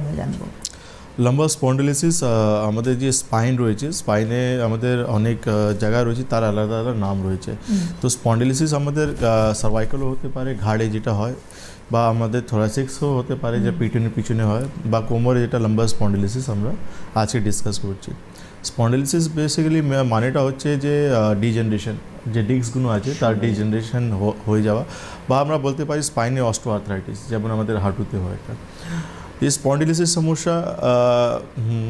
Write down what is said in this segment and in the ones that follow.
আমরা জানব। লাম্বার স্পন্ডিলিসিস আমাদের যে স্পাইন রয়েছে স্পাইনে আমাদের অনেক জায়গা রয়েছে তার আলাদা আলাদা নাম রয়েছে। তো স্পন্ডিলিসিস আমাদের সার্ভাইকালও হতে পারে ঘাড়ে যেটা হয় বা আমাদের থোরাসিক্সও হতে পারে যে পিছনের পিছনে হয় বা কোমরে যেটা লম্বা স্পন্ডিলিসিস আমরা আজকে ডিসকাস করছি। স্পন্ডিলিসিস বেসিক্যালি মানেটা হচ্ছে যে ডিজেনারেশন যে ডিস্কগুলো আছে তার ডিজেনারেশন হয়ে যাওয়া বা আমরা বলতে পারি স্পাইনে অস্টো আর্থ্রাইটিস যেমন আমাদের হাঁটুতে হয় এটা এই স্পন্ডিলিসের সমস্যা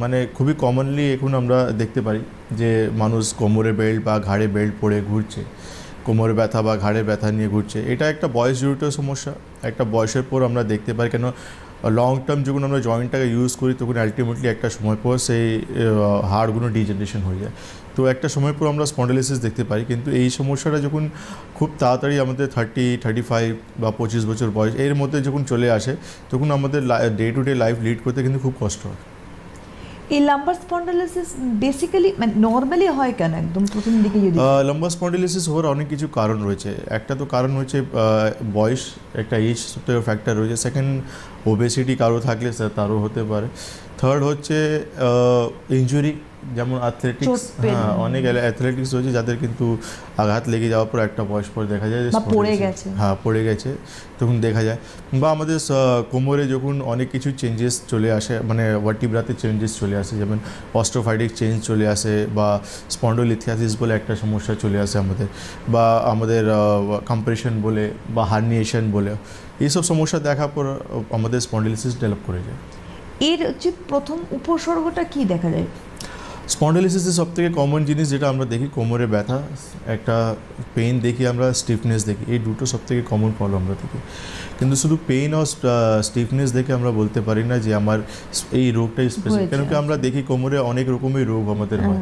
মানে খুবই কমনলি এখন আমরা দেখতে পারি যে মানুষ কোমরে বেল্ট বা ঘাড়ে বেল্ট পরে ঘুরছে। কোমরে ব্যথা বা ঘাড়ে ব্যথা নিয়ে ঘুরছে। এটা একটা বয়স জড়িত সমস্যা। একটা বয়সের পর আমরা দেখতে পাই কেন লং টার্ম যখন আমরা জয়েন্টটাকে ইউজ করি, তখন আলটিমেটলি একটা সময় পর সেই হাড়গুলো ডিজেনারেশন হয়ে যায়। তো একটা সময় পর আমরা স্পন্ডালিসিস দেখতে পাই, কিন্তু এই সমস্যাটা যখন খুব তাড়াতাড়ি আমাদের থার্টি থার্টি ফাইভ বা পঁচিশ বছর বয়স, এর মধ্যে যখন চলে আসে, তখন আমাদের day to day life lead করতে কিন্তু খুব কষ্ট হয়। এই লাম্বার স্পন্ডালাইসিস বেসিক্যালি মানে নর্মালি হয় কেন? একদম প্রথম দিকে যদি লম্বা স্পন্ডিলিসিস হওয়ার অনেক কিছু কারণ রয়েছে। একটা তো কারণ হচ্ছে বয়স, একটা এজ ফ্যাক্টর রয়েছে। সেকেন্ড ওবেসিটি কারও থাকলে তারও হতে পারে। থার্ড হচ্ছে ইঞ্জুরি যেমন অ্যাথলেটিক্স হ্যাঁ অনেক অ্যাথলেটিক্স রয়েছে যাদের কিন্তু আঘাত লেগে যাওয়ার পর একটা বয়স পর দেখা যায় যে পড়ে গেছে। হ্যাঁ পড়ে গেছে তখন দেখা যায়। বা আমাদের কোমরে যখন অনেক কিছু চেঞ্জেস চলে আসে মানে ভার্টিব্রাতে চেঞ্জেস চলে আসে যেমন অস্ট্রোফাইটিক চেঞ্জ চলে আসে বা স্পন্ডোলিথিয়াসিস বলে একটা সমস্যা চলে আসে আমাদের বা আমাদের কম্প্রেশন বলে বা হার্নিয়েশন বলে এইসব সমস্যা দেখার পর আমাদের স্পন্ডিলিসিস ডেভেলপ করে যায়। এর হচ্ছে প্রথম উপসর্গটা কি দেখা যায়? স্পন্ডিলিসিসের সব থেকে কমন জিনিস যেটা আমরা দেখি কোমরে ব্যথা একটা পেইন দেখি আমরা স্টিফনেস দেখি। এই দুটো সব থেকে কমন প্রবলেম আমরা দেখি। কিন্তু শুধু পেইন আর স্টিফনেস দেখে আমরা বলতে পারি না যে আমার এই রোগটাই স্পেসিফিক কেন কি আমরা দেখি কোমরে অনেক রকমের রোগ আমাদের হয়।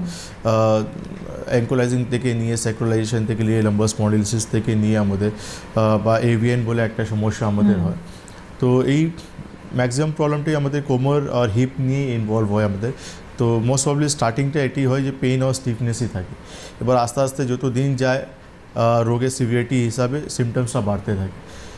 অ্যাঙ্কোলাইজিং থেকে নিয়ে স্যাক্রোলাইজেশন থেকে নিয়ে লম্বা স্পন্ডিলিসিস থেকে নিয়ে আমাদের বা এভিএন বলে একটা সমস্যা আমাদের হয়। তো এই ম্যাক্সিমাম প্রবলেমটাই আমাদের কোমর আর হিপ নিয়ে ইনভলভ হয় আমাদের। তো মোস্ট প্রবলি স্টার্টিংটা এটি হয় যে পেইন আর স্টিফনেসই থাকে। এবার আস্তে আস্তে যত দিন যায় রোগের সিভিয়ারিটি হিসাবে সিমটমসটা বাড়তে থাকে।